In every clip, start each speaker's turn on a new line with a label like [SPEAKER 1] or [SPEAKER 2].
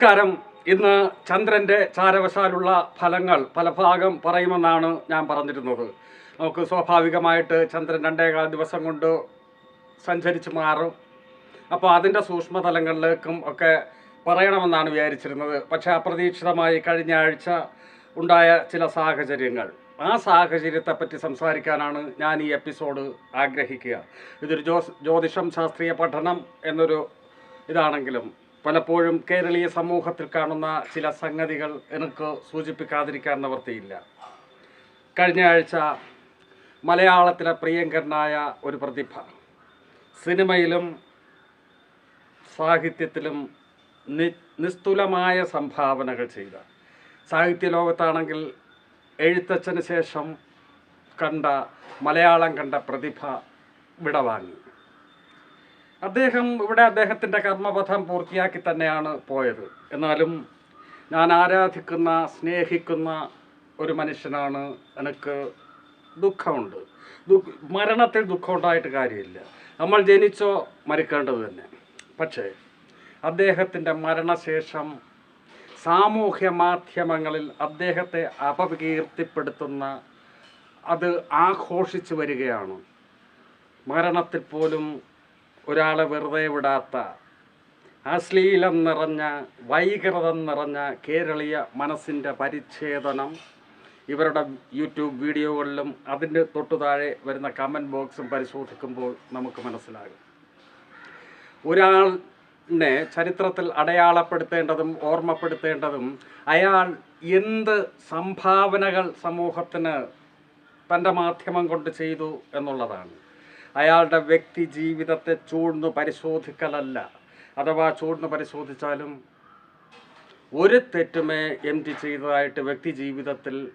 [SPEAKER 1] നമസ്കാരം. ഇന്ന് ചന്ദ്രന്റെ ചാരവശാലുള്ള ഫലങ്ങൾ ഫലഭാഗം പറയുമെന്നാണ് ഞാൻ പറഞ്ഞിരുന്നത്. നമുക്ക് സ്വാഭാവികമായിട്ട് ചന്ദ്രൻ രണ്ടേകാൽ ദിവസം കൊണ്ട് സഞ്ചരിച്ച് മാറും. അപ്പോൾ അതിന്റെ സൂക്ഷ്മതലങ്ങളിലേക്കും ഒക്കെ പറയണമെന്നാണ് വിചാരിച്ചിരുന്നത്. പക്ഷേ അപ്രതീക്ഷിതമായി കഴിഞ്ഞ ആഴ്ച ഉണ്ടായ ചില സാഹചര്യങ്ങൾ. ആ സാഹചര്യത്തെപ്പറ്റി സംസാരിക്കാനാണ് ഞാൻ ഈ എപ്പിസോഡ് ആഗ്രഹിക്കുക. ഇതൊരു ജ്യോതിഷം ശാസ്ത്രീയ പഠനം എന്നൊരു ഇതാണെങ്കിലും പലപ്പോഴും കേരളീയ സമൂഹത്തിൽ കാണുന്ന ചില സംഗതികൾ എനിക്ക് സൂചിപ്പിക്കാതിരിക്കാൻ നിവൃത്തിയില്ല കഴിഞ്ഞ ആഴ്ച മലയാളത്തിലെ പ്രിയങ്കരനായ ഒരു പ്രതിഭ സിനിമയിലും സാഹിത്യത്തിലും നി നിസ്തുലമായ സംഭാവനകൾ ചെയ്ത. സാഹിത്യ ലോകത്താണെങ്കിൽ എഴുത്തച്ഛന് ശേഷം കണ്ട മലയാളം കണ്ട പ്രതിഭ വിടവാങ്ങി. അദ്ദേഹം ഇവിടെ അദ്ദേഹത്തിന്റെ കർമ്മപഥം പൂർത്തിയാക്കി തന്നെയാണ് പോയത്. എന്നാലും ഞാൻ ആരാധിക്കുന്ന സ്നേഹിക്കുന്ന ഒരു മനുഷ്യനാണ് എനിക്ക് ദുഃഖമുണ്ട്. ദുഃഖ മരണത്തിൽ ദുഃഖമുണ്ടായിട്ട് കാര്യമില്ല. നമ്മൾ ജനിച്ചോ മരിക്കേണ്ടത് തന്നെ. പക്ഷേ അദ്ദേഹത്തിന്റെ മരണശേഷം സാമൂഹ്യ മാധ്യമങ്ങളിൽ അദ്ദേഹത്തെ അപകീർത്തിപ്പെടുത്തുന്ന അത് ആഘോഷിച്ചു വരികയാണ്. മരണത്തിൽ പോലും ഒരാളെ വെറുതെ വിടാത്ത അശ്ലീലം നിറഞ്ഞ വൈകൃതം നിറഞ്ഞ കേരളീയ മനസ്സിന്റെ പരിച്ഛേദനം. ഇവരുടെ യൂട്യൂബ് വീഡിയോകളിലും അതിന്റെ തൊട്ടു താഴെ വരുന്ന കമന്റ് ബോക്സും പരിശോധിക്കുമ്പോൾ നമുക്ക് മനസ്സിലാകും. ഒരാളിനെ ചരിത്രത്തിൽ അടയാളപ്പെടുത്തേണ്ടതും ഓർമ്മപ്പെടുത്തേണ്ടതും അയാൾ എന്ത് സംഭാവനകൾ സമൂഹത്തിന് തന്റെ മാധ്യമം കൊണ്ട് ചെയ്തു എന്നുള്ളതാണ്. അയാളുടെ വ്യക്തി ജീവിതത്തെ ചൂഴ്ന്നു പരിശോധിക്കലല്ല. അഥവാ ചൂഴ്ന്നു പരിശോധിച്ചാലും ഒരു തെറ്റുമേ എം ടി ചെയ്തതായിട്ട് വ്യക്തി ജീവിതത്തിൽ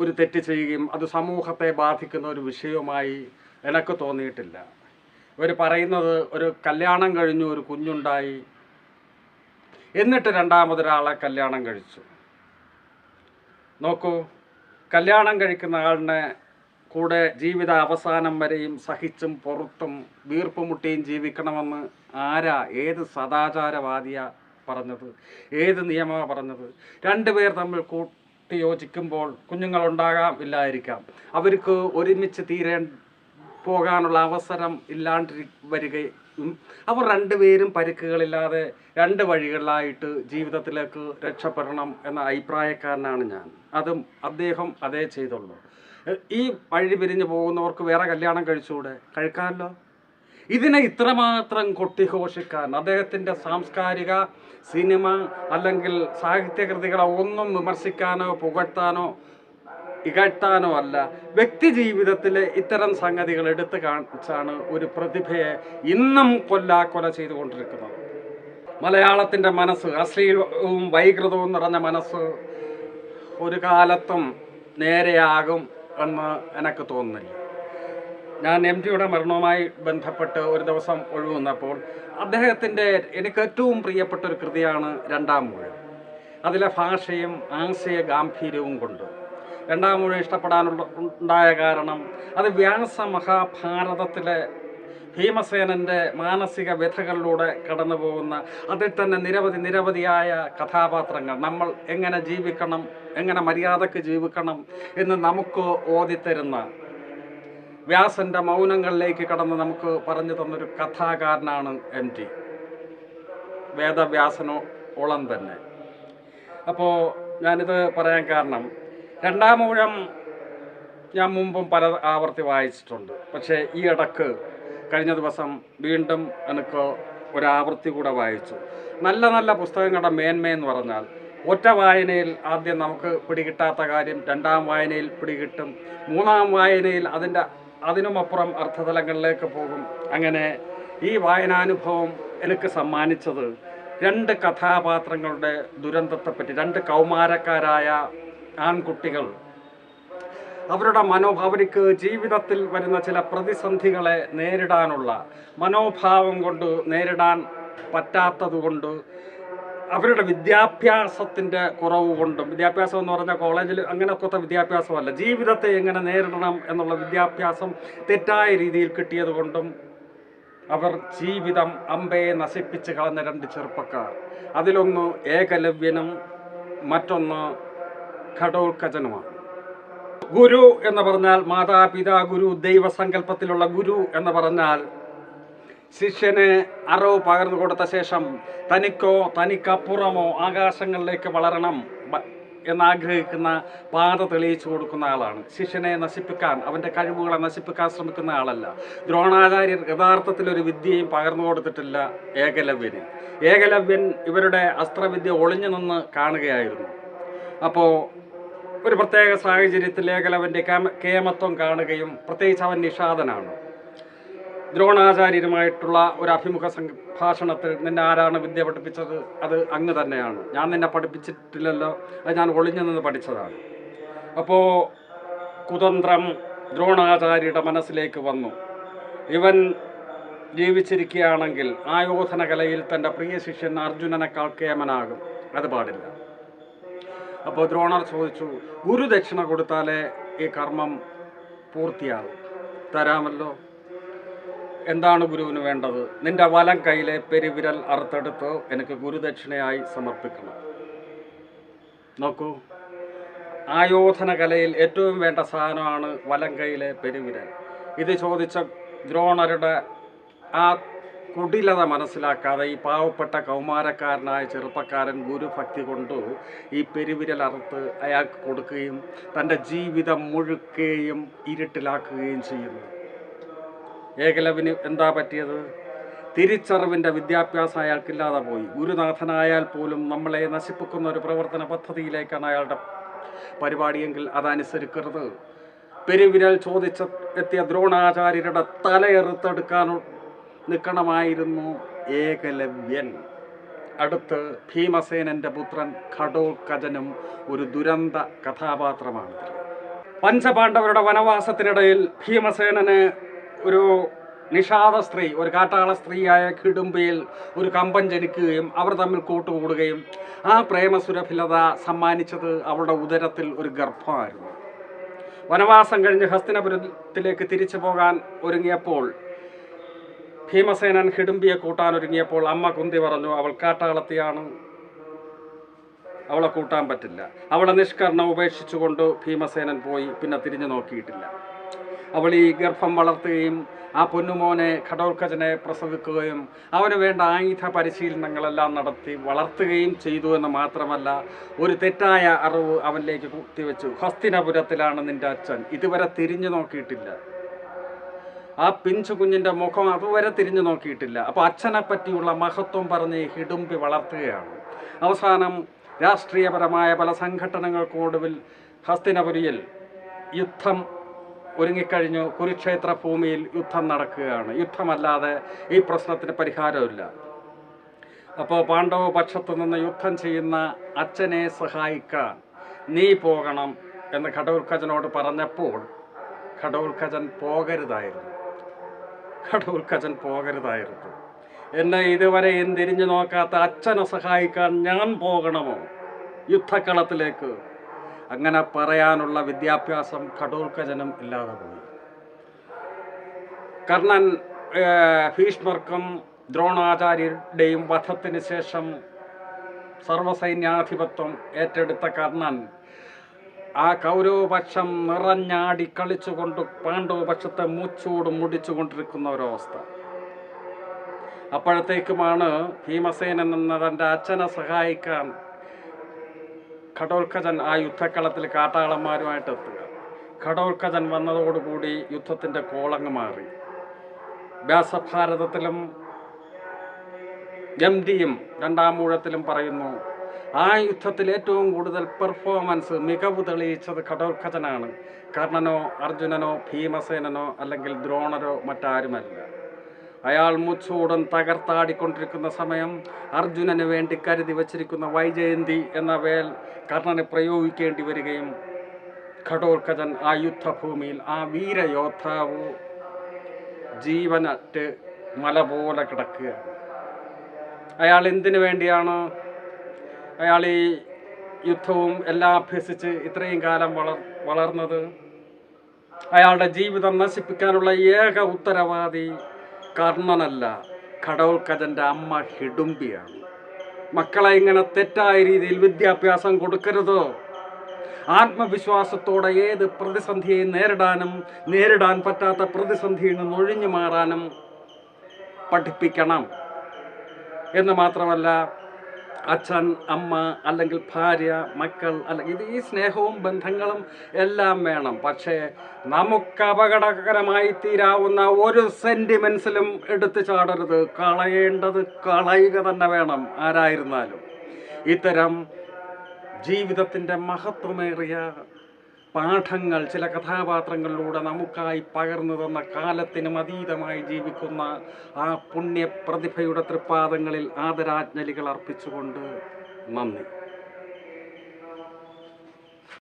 [SPEAKER 1] ഒരു തെറ്റ് ചെയ്യുകയും അത് സമൂഹത്തെ ബാധിക്കുന്ന ഒരു വിഷയവുമായി എനിക്ക് തോന്നിയിട്ടില്ല. ഇവർ പറയുന്നത് ഒരു കല്യാണം കഴിഞ്ഞു ഒരു കുഞ്ഞുണ്ടായി. എന്നിട്ട് രണ്ടാമതൊരാളെ കല്യാണം കഴിച്ചു. നോക്കൂ കല്യാണം കഴിക്കുന്ന ആളിനെ കൂടെ ജീവിത അവസാനം വരെയും സഹിച്ചും പുറത്തും വീർപ്പുമുട്ടിയും ജീവിക്കണമെന്ന് ആരാ ഏത് സദാചാരവാദിയാ പറഞ്ഞത്? ഏത് നിയമമാണ് പറഞ്ഞത്? രണ്ടുപേർ തമ്മിൽ കൂട്ടി യോജിക്കുമ്പോൾ കുഞ്ഞുങ്ങളുണ്ടാകാം ഇല്ലായിരിക്കാം. അവർക്ക് ഒരുമിച്ച് തീരേ പോകാനുള്ള അവസരം ഇല്ലാണ്ടി വരികയും അവർ രണ്ടുപേരും പരിക്കുകളില്ലാതെ രണ്ട് വഴികളിലായിട്ട് ജീവിതത്തിലേക്ക് രക്ഷപ്പെടണം എന്ന അഭിപ്രായക്കാരനാണ് ഞാൻ. അതും അദ്ദേഹം അതേ ചെയ്തുള്ളൂ. ഈ വഴി പിരിഞ്ഞു പോകുന്നവർക്ക് വേറെ കല്യാണം കഴിച്ചുകൂടെ? കഴിക്കാമല്ലോ. ഇതിനെ ഇത്രമാത്രം കൊട്ടിഘോഷിക്കാൻ അദ്ദേഹത്തിന്റെ സാംസ്കാരിക സിനിമ അല്ലെങ്കിൽ സാഹിത്യകൃതികളെ ഒന്നും വിമർശിക്കാനോ പുകഴ്ത്താനോ ഇകഴ്ത്താനോ അല്ല. വ്യക്തി ജീവിതത്തിലെ ഇത്തരം സംഗതികൾ എടുത്തു കാണിച്ചാണ് ഒരു പ്രതിഭയെ ഇന്നും കൊല്ലാക്കൊല ചെയ്തുകൊണ്ടിരിക്കുന്നത്. മലയാളത്തിന്റെ മനസ്സ് അശ്ലീലവും വൈകൃതവും നിറഞ്ഞ മനസ്സ് ഒരു കാലത്തും നേരെയാകും. എന്ന് എനിക്ക് തോന്നുന്നില്ല. ഞാൻ എം ജിയുടെ മരണവുമായി ബന്ധപ്പെട്ട് ഒരു ദിവസം ഒഴിവുന്നപ്പോൾ അദ്ദേഹത്തിന്റെ എനിക്ക് ഏറ്റവും പ്രിയപ്പെട്ട ഒരു കൃതിയാണ് രണ്ടാം മൂഴം. അതിലെ ഭാഷയും ആശയ ഗാംഭീര്യവും കൊണ്ട്. രണ്ടാം മൂഴം ഇഷ്ടപ്പെടാനുള്ള ഉണ്ടായ കാരണം അത് വ്യാസ മഹാഭാരതത്തിലെ ഭീമസേനന്റെ മാനസിക വ്യഥകളിലൂടെ കടന്നു പോകുന്ന അതിൽ തന്നെ നിരവധി നിരവധിയായ കഥാപാത്രങ്ങൾ. നമ്മൾ എങ്ങനെ ജീവിക്കണം എങ്ങനെ മര്യാദയ്ക്ക് ജീവിക്കണം എന്ന് നമുക്ക് ഓതിത്തരുന്ന വ്യാസന്റെ മൗനങ്ങളിലേക്ക് കടന്ന് നമുക്ക് പറഞ്ഞു തന്നൊരു കഥാകാരനാണ് എം ടി. വേദവ്യാസനോ വേദവ്യാസനോളം തന്നെ. അപ്പോൾ ഞാനിത് പറയാൻ കാരണം രണ്ടാമൂഴം ഞാൻ മുമ്പും പല ആവർത്തി വായിച്ചിട്ടുണ്ട്. പക്ഷേ ഈ ഇടയ്ക്ക് കഴിഞ്ഞ ദിവസം വീണ്ടും എനിക്ക് ഒരാവൃത്തി കൂടെ വായിച്ചു. നല്ല നല്ല പുസ്തകങ്ങളുടെ മേന്മയെന്ന് പറഞ്ഞാൽ ഒറ്റ വായനയിൽ ആദ്യം നമുക്ക് പിടികിട്ടാത്ത കാര്യം രണ്ടാം വായനയിൽ പിടികിട്ടും മൂന്നാം വായനയിൽ അതിന്റെ അതിനുമപ്പുറം അർത്ഥതലങ്ങളിലേക്ക് പോകും. അങ്ങനെ ഈ വായനാനുഭവം എനിക്ക് സമ്മാനിച്ചത് രണ്ട് കഥാപാത്രങ്ങളുടെ ദുരന്തത്തെപ്പറ്റി രണ്ട് കൗമാരക്കാരായ ആൺകുട്ടികൾ അവരുടെ മനോ അവർക്ക് ജീവിതത്തിൽ വരുന്ന ചില പ്രതിസന്ധികളെ നേരിടാനുള്ള മനോഭാവം കൊണ്ട് നേരിടാൻ പറ്റാത്തതുകൊണ്ട് അവരുടെ വിദ്യാഭ്യാസത്തിന്റെ കുറവ് കൊണ്ടും വിദ്യാഭ്യാസം എന്ന് പറഞ്ഞാൽ കോളേജിൽ അങ്ങനെയൊക്കെ വിദ്യാഭ്യാസമല്ല ജീവിതത്തെ എങ്ങനെ നേരിടണം എന്നുള്ള വിദ്യാഭ്യാസം തെറ്റായ രീതിയിൽ കിട്ടിയത് കൊണ്ടും അവർ ജീവിതം അമ്പയെ നശിപ്പിച്ച് കളഞ്ഞ രണ്ട് ചെറുപ്പക്കാർ. അതിലൊന്ന് ഏകലവ്യനും മറ്റൊന്ന് ഘടോത്കജനുമാണ് ഗുരു എന്ന് പറഞ്ഞാൽ മാതാപിതാ ഗുരു ദൈവസങ്കല്പത്തിലുള്ള ഗുരു എന്ന് പറഞ്ഞാൽ ശിഷ്യന് അറിവ് പകർന്നു കൊടുത്ത ശേഷം തനിക്കോ തനിക്കപ്പുറമോ ആകാശങ്ങളിലേക്ക് വളരണം എന്നാഗ്രഹിക്കുന്ന പാത തെളിയിച്ചു കൊടുക്കുന്ന ആളാണ്. ശിഷ്യനെ നശിപ്പിക്കാൻ അവന്റെ കഴിവുകളെ നശിപ്പിക്കാൻ ശ്രമിക്കുന്ന ആളല്ല. ദ്രോണാചാര്യർ യഥാർത്ഥത്തിൽ ഒരു വിദ്യയും പകർന്നു കൊടുത്തിട്ടില്ല ഏകലവ്യന്. ഏകലവ്യൻ ഇവരുടെ അസ്ത്രവിദ്യ ഒളിഞ്ഞു നിന്ന് കാണുകയായിരുന്നു. അപ്പോൾ ഒരു പ്രത്യേക സാഹചര്യത്തിൽ ലേഖലവന്റെ കേമ കേമത്വം കാണുകയും പ്രത്യേകിച്ച് അവൻ നിഷാദനാണ്. ദ്രോണാചാര്യരുമായിട്ടുള്ള ഒരു അഭിമുഖ സംഭാഷണത്തിൽ നിന്നെ ആരാണ് വിദ്യ പഠിപ്പിച്ചത്? അത് അങ്ങ് തന്നെയാണ്. ഞാൻ നിന്നെ പഠിപ്പിച്ചിട്ടില്ലല്ലോ. അത് ഞാൻ ഒളിഞ്ഞു നിന്ന് പഠിച്ചതാണ്. അപ്പോൾ കുതന്ത്രം ദ്രോണാചാര്യയുടെ മനസ്സിലേക്ക് വന്നു. ഇവൻ ജീവിച്ചിരിക്കുകയാണെങ്കിൽ ആയോധന കലയിൽ തന്റെ പ്രിയ ശിഷ്യൻ അർജുനനേക്കാൾ കേമനാകും. അത് പാടില്ല. അപ്പോൾ ദ്രോണർ ചോദിച്ചു ഗുരുദക്ഷിണ കൊടുത്താലേ ഈ കർമ്മം പൂർത്തിയാകും. തരാമല്ലോ. എന്താണ് ഗുരുവിന് വേണ്ടത്? നിന്റെ വലം കയ്യിലെ പെരുവിരൽ അറുത്തെടുത്ത് എനിക്ക് ഗുരുദക്ഷിണയായി സമർപ്പിക്കണം. നോക്കൂ ആയോധന കലയിൽ ഏറ്റവും വേണ്ട സാധനമാണ് വലം കയ്യിലെ പെരുവിരൽ. ഇത് ചോദിച്ച ദ്രോണരുടെ ആ കുടിലത മനസ്സിലാക്കാതെ ഈ പാവപ്പെട്ട കൗമാരക്കാരനായ ചെറുപ്പക്കാരൻ ഗുരുഭക്തി കൊണ്ട് ഈ പെരുവിരൽ അറുത്ത് അയാൾക്ക് കൊടുക്കുകയും തന്റെ ജീവിതം മുഴുക്കുകയും ഇരുട്ടിലാക്കുകയും ചെയ്യുന്നു. ഏകലവിന് എന്താ പറ്റിയത്? തിരിച്ചറിവിന്റെ വിദ്യാഭ്യാസം അയാൾക്കില്ലാതെ പോയി. ഗുരുനാഥനായാൽ പോലും നമ്മളെ നശിപ്പിക്കുന്ന ഒരു പ്രവർത്തന പദ്ധതിയിലേക്കാണ് അയാളുടെ പരിപാടിയെങ്കിൽ അതനുസരിക്കരുത്. പെരുവിരൽ ചോദിച്ച എത്തിയ ദ്രോണാചാര്യരുടെ തലയെറുത്തെടുക്കാൻ നിൽക്കണമായിരുന്നു ഏകലവ്യൻ. അടുത്ത് ഭീമസേനന്റെ പുത്രൻ ഘടോത്കജനും ഒരു ദുരന്ത കഥാപാത്രമാണ്. പഞ്ചപാണ്ഡവരുടെ വനവാസത്തിനിടയിൽ ഭീമസേനന് ഒരു നിഷാദ സ്ത്രീ ഒരു കാട്ടാള സ്ത്രീയായ കിടുമ്പിയിൽ ഒരു കമ്പം ജനിക്കുകയും അവർ തമ്മിൽ കൂട്ടുകൂടുകയും ആ പ്രേമസുരഭിലത സമ്മാനിച്ചത് അവളുടെ ഉദരത്തിൽ ഒരു ഗർഭമായിരുന്നു. വനവാസം കഴിഞ്ഞ് ഹസ്തിനപുരത്തിലേക്ക് തിരിച്ചു പോകാൻ ഒരുങ്ങിയപ്പോൾ ഭീമസേനൻ ഹിഡുംബിയെ കൂട്ടാനൊരുങ്ങിയപ്പോൾ അമ്മ കുന്തി പറഞ്ഞു അവൾ കാട്ടാളത്തിയാണ്. അവളെ കൂട്ടാൻ പറ്റില്ല. അവളെ നിഷ്കരണം ഉപേക്ഷിച്ചുകൊണ്ട് ഭീമസേനൻ പോയി പിന്നെ തിരിഞ്ഞു നോക്കിയിട്ടില്ല. അവൾ ഈ ഗർഭം വളർത്തുകയും ആ പൊന്നുമോനെ ഘടോത്കജനെ പ്രസവിക്കുകയും അവന് വേണ്ട ആയുധ പരിശീലനങ്ങളെല്ലാം നടത്തി വളർത്തുകയും ചെയ്തു എന്ന് മാത്രമല്ല ഒരു തെറ്റായ അറിവ് അവനിലേക്ക് കുത്തിവെച്ചു. ഹസ്തിനപുരത്തിലാണ് നിന്റെ അച്ഛൻ. ഇതുവരെ തിരിഞ്ഞു നോക്കിയിട്ടില്ല. ആ പിഞ്ചു കുഞ്ഞിന്റെ മുഖം അതുവരെ തിരിഞ്ഞു നോക്കിയിട്ടില്ല. അപ്പോൾ അച്ഛനെ പറ്റിയുള്ള മഹത്വം പറഞ്ഞ് ഹിടുമ്പി വളർത്തുകയാണ്. അവസാനം രാഷ്ട്രീയപരമായ പല സംഘടനകൾക്കൊടുവിൽ ഹസ്തിനപുരിയിൽ യുദ്ധം ഒരുങ്ങിക്കഴിഞ്ഞു. കുരുക്ഷേത്ര ഭൂമിയിൽ യുദ്ധം നടക്കുകയാണ്. യുദ്ധമല്ലാതെ ഈ പ്രശ്നത്തിന് പരിഹാരമില്ല അപ്പോൾ പാണ്ഡവ പക്ഷത്തു നിന്ന് യുദ്ധം ചെയ്യുന്ന അച്ഛനെ സഹായിക്കാൻ നീ പോകണം എന്ന് ഘടോത്കജനോട് പറഞ്ഞപ്പോൾ ഘടോത്കജൻ പോകരുതായിരുന്നു. ഘടോത്കജൻ പോകരുതായിരുന്നു. എന്നെ ഇതുവരെ തിരിഞ്ഞു നോക്കാത്ത അച്ഛനെ സഹായിക്കാൻ ഞാൻ പോകണമോ? യുദ്ധക്കളത്തിലേക്ക്. അങ്ങനെ പറയാനുള്ള വിദ്യാഭ്യാസം കടൂർക്കജനും ഇല്ലാതെ പോയി. കർണൻ ഭീഷ്മർക്കും ദ്രോണാചാര്യരുടെയും വധത്തിന് ശേഷം സർവസൈന്യാധിപത്വം ഏറ്റെടുത്ത കർണൻ ആ കൗരവപക്ഷം നിറഞ്ഞാടി കളിച്ചുകൊണ്ട് പാണ്ഡവപക്ഷത്തെ മൂച്ചൂട് മുടിച്ചുകൊണ്ടിരിക്കുന്ന ഒരവസ്ഥ അപ്പോഴത്തേക്കുമാണ് ഭീമസേനൻ എന്ന തന്റെ അച്ഛനെ സഹായിക്കാൻ ഘടോത്കജൻ ആ യുദ്ധക്കളത്തിൽ കാട്ടാളന്മാരുമായിട്ട് എത്തുക. ഘടോത്കജൻ വന്നതോടുകൂടി യുദ്ധത്തിന്റെ കോളങ്ങ് മാറി. വ്യാസഭാരതത്തിലും ഗംഡിയും രണ്ടാം മൂഴത്തിലും പറയുന്നു ആ യുദ്ധത്തിൽ ഏറ്റവും കൂടുതൽ പെർഫോമൻസ് മികവ് തെളിയിച്ചത് ഘടോത്കജനാണ് കർണനോ അർജുനനോ ഭീമസേനനോ അല്ലെങ്കിൽ ദ്രോണരോ മറ്റാരുമല്ല. അയാൾ മുച്ചൂടൻ തകർത്താടിക്കൊണ്ടിരിക്കുന്ന സമയം അർജുനന് വേണ്ടി കരുതി വച്ചിരിക്കുന്ന വൈജയന്തി എന്ന വേൽ കർണന് പ്രയോഗിക്കേണ്ടി വരികയും ഘടോത്കജൻ ആ യുദ്ധഭൂമിയിൽ ആ വീരയോദ്ധാവ് ജീവനറ്റ് മല പോലെ കിടക്കുകയാണ്. അയാൾ എന്തിനു വേണ്ടിയാണ് അയാൾ ഈ യുദ്ധവും എല്ലാം അഭ്യസിച്ച് ഇത്രയും കാലം വളർ വളർന്നത് അയാളുടെ ജീവിതം നശിപ്പിക്കാനുള്ള ഏക ഉത്തരവാദി കർണനല്ല കടവൽക്കജന്റെ അമ്മ ഹിഡുംബിയാണ്. മക്കളെ ഇങ്ങനെ തെറ്റായ രീതിയിൽ വിദ്യാഭ്യാസം കൊടുക്കരുത്. ആത്മവിശ്വാസത്തോടെ ഏത് പ്രതിസന്ധിയെ നേരിടാനും നേരിടാൻ പറ്റാത്ത പ്രതിസന്ധിയിൽ നിന്ന് ഒഴിഞ്ഞു മാറാനും പഠിപ്പിക്കണം. എന്ന് മാത്രമല്ല അച്ഛൻ അമ്മ അല്ലെങ്കിൽ ഭാര്യ മക്കൾ അല്ലെങ്കിൽ ഇത് ഈ സ്നേഹവും ബന്ധങ്ങളും എല്ലാം വേണം. പക്ഷേ നമുക്ക് അപകടകരമായി തീരാവുന്ന ഒരു സെന്റിമെൻസിലും എടുത്തു ചാടരുത്. കളയേണ്ടത് കളയുക തന്നെ വേണം ആരായിരുന്നാലും. ഇത്തരം ജീവിതത്തിന്റെ മഹത്വമേറിയ പാഠങ്ങൾ ചില കഥാപാത്രങ്ങളിലൂടെ നമുക്കായി പകർന്നു തന്ന കാലത്തിനും അതീതമായി ജീവിക്കുന്ന ആ പുണ്യ പ്രതിഭയുടെ തൃപ്പാദങ്ങളിൽ ആദരാജ്ഞലികൾ അർപ്പിച്ചുകൊണ്ട് നന്ദി.